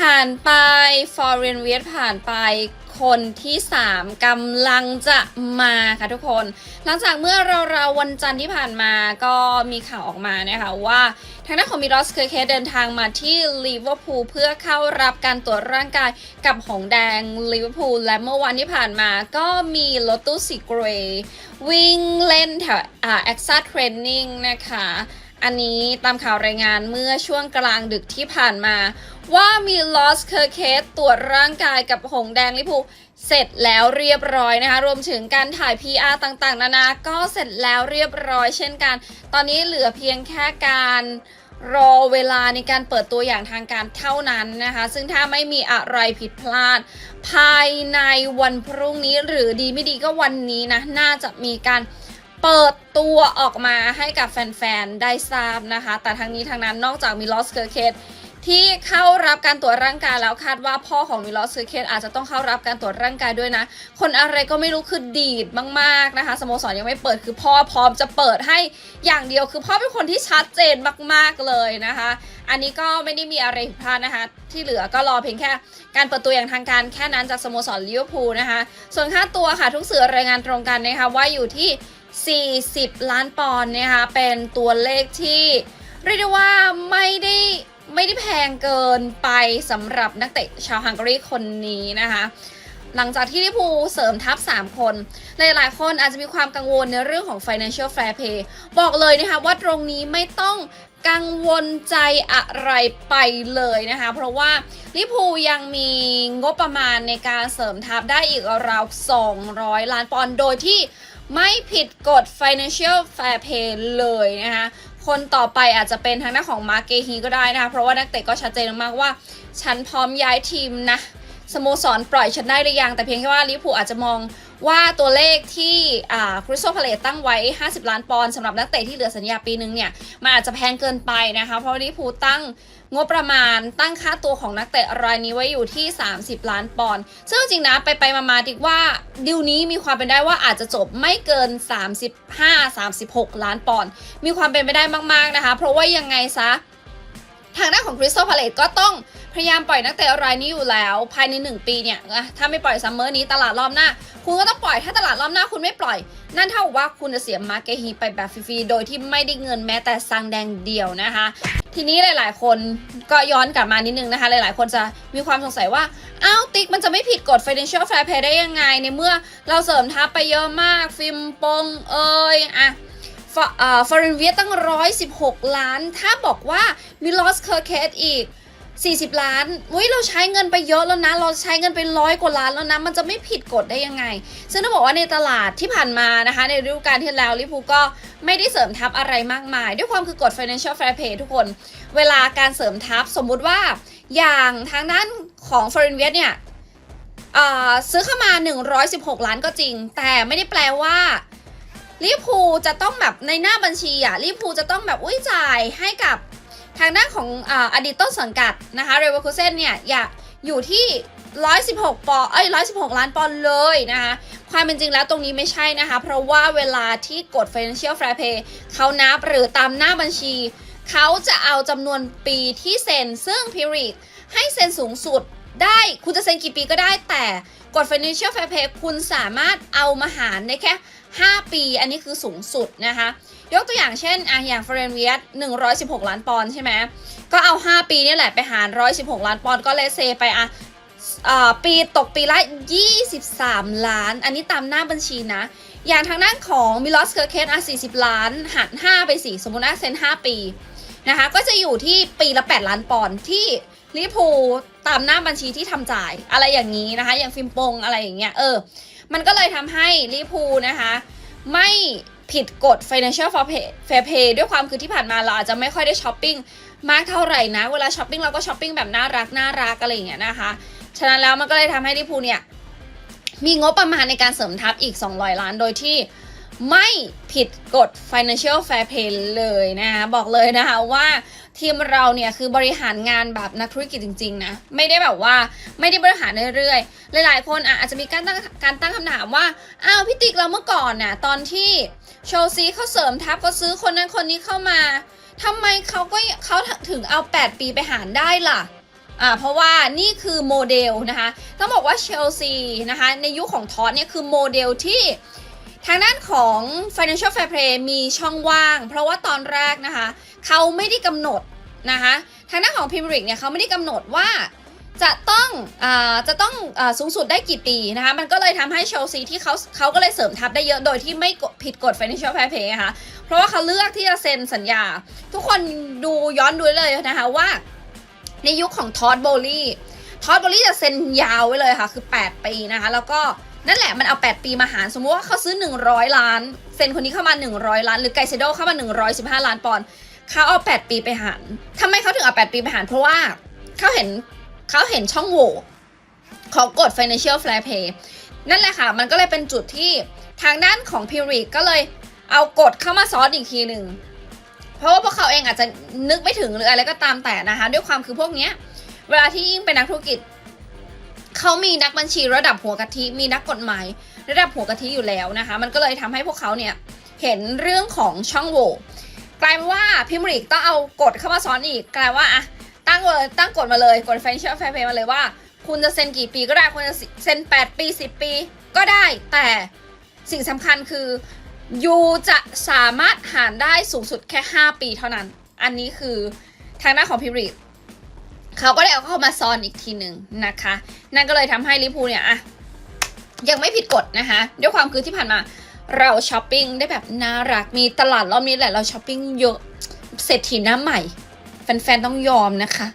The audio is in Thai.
ผ่านไปฟอร์เรนเวียผ่านไปคนที่ 3กำลังจะมาค่ะทุกคน หลังจากเมื่อเราเราวันจันทร์ที่ผ่านมาก็มีข่าวออกมานะคะว่าทางด้านของมิรอสเคอร์เคเดินทางมาที่ลิเวอร์พูลเพื่อเข้ารับการตรวจร่างกายกับหงแดงลิเวอร์พูลและเมื่อวันที่ผ่านมาก็มีรถตู้สีเกรย์วิ่งเล่นแถวอ่าแอคซ่าเทรนนิ่งนะคะ อันนี้ตามข่าวรายงานเมื่อช่วงกลางดึกที่ผ่านมา ว่ามีลอสเคอร์เคสตรวจร่างกายกับหงแดงลิพูเสร็จแล้วเรียบร้อยนะคะ รวมถึงการถ่าย PR ต่างๆ นานา ก็เสร็จแล้วเรียบร้อยเช่นกัน ตอนนี้เหลือเพียงแค่การรอเวลาในการเปิดตัวอย่างทางการเท่านั้นนะคะ ซึ่งถ้าไม่มีอะไรผิดพลาด ภายในวันพรุ่งนี้หรือดีไม่ดีก็วันนี้นะ น่าจะมีการ เปิดตัวออกมาให้กับแฟนๆ ได้ทราบนะคะ แต่ทั้งนี้ทั้งนั้นนอกจากมิลอสเคอร์เคสที่เข้ารับการตรวจร่างกายแล้วคาดว่าพ่อของมิลอสเคอร์เคสอาจจะต้องเข้ารับการตรวจร่างกายด้วยนะ คนอะไรก็ไม่รู้คือดีดมากๆนะคะสโมสรยังไม่เปิดคือพ่อพร้อมจะเปิดให้อย่างเดียวคือพ่อเป็นคนที่ชัดเจนมากๆเลยนะคะ อันนี้ก็ไม่ได้มีอะไรผิดพลาดนะคะ ที่เหลือก็รอเพียงแค่การเปิดตัวอย่างทางการแค่นั้นจากสโมสรลิเวอร์พูลนะคะ ส่วนค่าตัวค่ะทุกสื่อรายงานตรงกันนะคะว่าอยู่ที่ 40 ล้านปอนด์นะคะเป็นตัวเลขที่เรียกได้ว่าไม่ได้ไม่ได้แพงเกินไปสำหรับนักเตะชาวฮังการีคนนี้นะคะ หลังจากที่ลิเวอร์พูเสริมทัพ 3 คน หลายๆ คนอาจจะมีความกังวลในเรื่องของ financial fair play บอกเลยนะคะว่าตรงนี้ไม่ต้องกังวลใจอะไรไปเลยนะคะ เพราะว่าลิพูยังมีงบประมาณในการเสริมทัพได้อีกราวๆ200 ล้านปอนด์โดยที่ไม่ผิดกฎ financial fair play เลยนะคะคนต่อไปอาจจะเป็นทางด้านของมาร์เกฮีก็ได้นะคะ เพราะว่านักเตะก็ชัดเจนมากว่า ฉันพร้อมย้ายทีมนะ สโมสรปล่อยฉันได้หรือยัง แต่เพียงแค่ว่าลิเวอร์พูอาจจะมองว่าตัวเลขที่คริสโตพาเลตตั้งไว้ 50 ล้านปอนด์สำหรับนักเตะที่เหลือสัญญาปีนึงเนี่ยมันอาจจะแพงเกินไปนะคะ เพราะลิเวอร์พูตั้งงบประมาณตั้งค่าตัวของนักเตะรายนี้ไว้อยู่ที่ 30 ล้านปอนด์ซึ่งจริงนะไปไปๆมาๆดิว่าดิวนี้มีความเป็นได้ว่าอาจจะจบไม่เกิน 35-36 ล้านปอนด์มีความเป็นไปได้มากๆนะคะ เพราะว่ายังไงซะ ทางด้านของคริสโตพาเลตก็ต้องพยายามปล่อยนักเตะรายนี้อยู่แล้ว ภายใน 1 ปีเนี่ยถ้าไม่ปล่อยซัมเมอร์นี้ตลาดรอบหน้า คุณก็ต้องปล่อยถ้าตลาดรอบหน้าคุณไม่ปล่อย นั่นเท่ากับว่าคุณจะเสียมาร์เกฮีไปแบบฟรีๆโดยที่ไม่ได้เงินแม้แต่ซังแดงเดียวนะคะ ทีนี้หลายๆ คนก็ย้อนกลับมานิดนึงนะคะ หลายๆ คนจะมีความสงสัยว่าอ้าวติ๊กมันจะไม่ผิดกฎ financial fair play ได้ยังไงในเมื่อเราเสริมทัพไปเยอะมากฟิล์มปงเอยอะ ฟออ่าร์เรนเวียตั้ง 116 ล้าน ถ้าบอกว่ามีลอสเคอร์เคสอีก 40 ล้านอุ้ยเราใช้เงินไปเยอะแล้วนะ เราใช้เงินไปร้อยกว่าล้านแล้วนะ มันจะไม่ผิดกฎได้ยังไง ซึ่งต้องบอกว่าในตลาดที่ผ่านมานะคะ ในฤดูกาลที่แล้วลิเวอร์พูก็ไม่ได้เสริมทัพอะไรมากมาย ด้วยความคือกฎ financial fair play ทุกคน เวลาการเสริมทัพสมมุติว่าอย่างทางด้านของฟอร์เรนเวียเนี่ยซื้อเข้ามา 116 ล้านก็จริง แต่ไม่ได้แปลว่า ลิเวอร์พูลจะต้องแบบในหน้าบัญชีอะลิเวอร์พูลจะต้องแบบอุ้ยจ่ายให้กับทางด้านของออดีตต้นสังกัดนะคะเรเวอร์คูเซนเนี่ยอยากอยู่ที่ 116 ปอนเอ้ย 116 ล้านปอนเลยนะคะ ความเป็นจริงแล้วตรงนี้ไม่ใช่นะคะ เพราะว่าเวลาที่กด financial fair play เขานับหรือตามหน้าบัญชี เขาจะเอาจำนวนปีที่เซ็น ซึ่ง period ให้เซ็นสูงสุดได้ คุณจะเซ็นกี่ปีก็ได้แต่ กด financial fair play คุณสามารถเอามาหารได้แค่ 5 ปี อันนี้คือสูงสุดนะคะ ยกตัวอย่างเช่นอะอย่างเฟรนเวียส116 ล้านปอนด์ใช่ไหมก็เอา 5 ปีนี่แหละไปหาร 116 ล้านปอนด์ก็เลเซไปอะปีตกปีละ 23 ล้าน อันนี้ตามหน้าบัญชีนะ อย่างทางด้านของมิลอสเคอร์เคสอะ40 ล้านหาร5ไปสิสมมุติว่าเซ็น5 ปีนะคะ ก็จะอยู่ที่ปีละ 8 ล้านปอนด์ที่ลิพู ตามหน้าบัญชีที่ทำจ่ายอะไรอย่างนี้นะคะ อย่างฟิล์มปงอะไรอย่างเงี้ยเออ มันก็เลยทำให้ลิพูนะคะ ไม่ผิดกฎ financial fair play- ด้วยความคือที่ผ่านมาเราอาจจะไม่ค่อยได้ช้อปปิ้งมากเท่าไหร่นะ เวลาช้อปปิ้งเราก็ช้อปปิ้งแบบน่ารักน่ารักอะไรอย่างเงี้ยนะคะ ฉะนั้นแล้วมันก็เลยทำให้ลิพูเนี่ยมีงบประมาณในการเสริมทัพอีก 200 ล้านโดยที่ ไม่ผิดกฎ financial fair play เลยนะคะบอกเลยนะคะว่าทีมเราเนี่ยคือบริหารงานแบบนักธุรกิจจริงๆนะไม่ได้แบบว่าไม่ได้บริหารเรื่อยๆ หลายๆ คนออาจจะมีการตั้งการตั้งคำถามว่าอ้าวพี่ติ๊กเราเมื่อก่อนน่ะตอนที่โชลซีเขาเสริมทัพก็ซื้อคนนั้นคนนี้เข้ามาทำไมเขาก็เขาถึงเอา 8 ปีไปหารได้ล่ะอ่าเพราะว่านี่คือโมเดลนะคะ ต้องบอกว่าเชลซีนะคะในยุคของทอตเนี่ยคือโมเดลที่ ทางด้านของ Financial Fair Play มีช่องว่าง เพราะว่าตอนแรกนะคะ เขาไม่ได้กำหนดนะคะทางด้านของพิมริกเนี่ยเขาไม่ได้กำหนดว่าจะต้องอาจะต้องอาสูงสุดได้กี่ปีนะคะมันก็เลยทำให้เชลซีที่เขาเขาก็เลยเสริมทัพได้เยอะโดยที่ไม่ผิดกฎ Financial Fair Play นะคะเพราะว่าเขาเลือกที่จะเซ็นสัญญา ทุกคนดูย้อนดูเลยนะคะว่า ในยุคของทอดโบลี่ทอดโบลี่จะเซ็นยาวไว้เลยค่ะ คือ 8 ปีนะคะ แล้วก็ นั่นแหละมันเอา 8 ปีมาหารสมมติว่าเขาซื้อ 100 ล้าน เซ็นคนนี้เข้ามา 100 ล้าน หรือไกเซโดเข้ามา 115 ล้านปอนด์เขาเอา 8 ปีไปหารทำไมเขาถึงเอา 8 ปีไปหารเพราะว่าเขาเห็นเขาเห็นช่องโหว่ของกฎ financial fair play นั่นแหละค่ะ มันก็เลยเป็นจุดที่ทางด้านของพิริกก็เลยเอากฎเข้ามาซ้อนอีกทีหนึ่ง เพราะว่าพวกเขาเองอาจจะนึกไม่ถึงหรืออะไรก็ตามแต่นะคะ ด้วยความคือพวกเนี้ยเวลาที่ยิ่งเป็นนักธุรกิจ เขามีนักบัญชีระดับหัวกะทิมีนักกฎหมาย ระดับหัวกะทิอยู่แล้วนะคะ มันก็เลยทำให้พวกเขาเนี่ยเห็นเรื่องของช่องโหว่กลายเป็นว่าพิมริกต้องเอากฎเข้ามาซ้อนอีกกลายว่าอะตั้งเลยตั้งกฎมาเลยกฎ financial fair play มาเลยว่า คุณจะเซ็นกี่ปีก็ได้คุณจะเซ็น 8 ปี 10 ปีก็ได้แต่สิ่งสำคัญคือยูจะสามารถหารได้สูงสุดแค่ 5 ปีเท่านั้น อันนี้คือทางด้านของพิมริก เขาก็ได้เอาเข้ามาซ้อนอีกทีหนึ่งนะคะ นั่นก็เลยทำให้ลิพูเนี่ยอะยังไม่ผิดกฎนะคะ ด้วยความคือที่ผ่านมาเราช้อปปิ้งได้แบบน่ารักมีตลาดรอบนี้แหละเราช้อปปิ้งเยอะเศรษฐีหน้าใหม่ แฟนๆต้องยอมนะคะ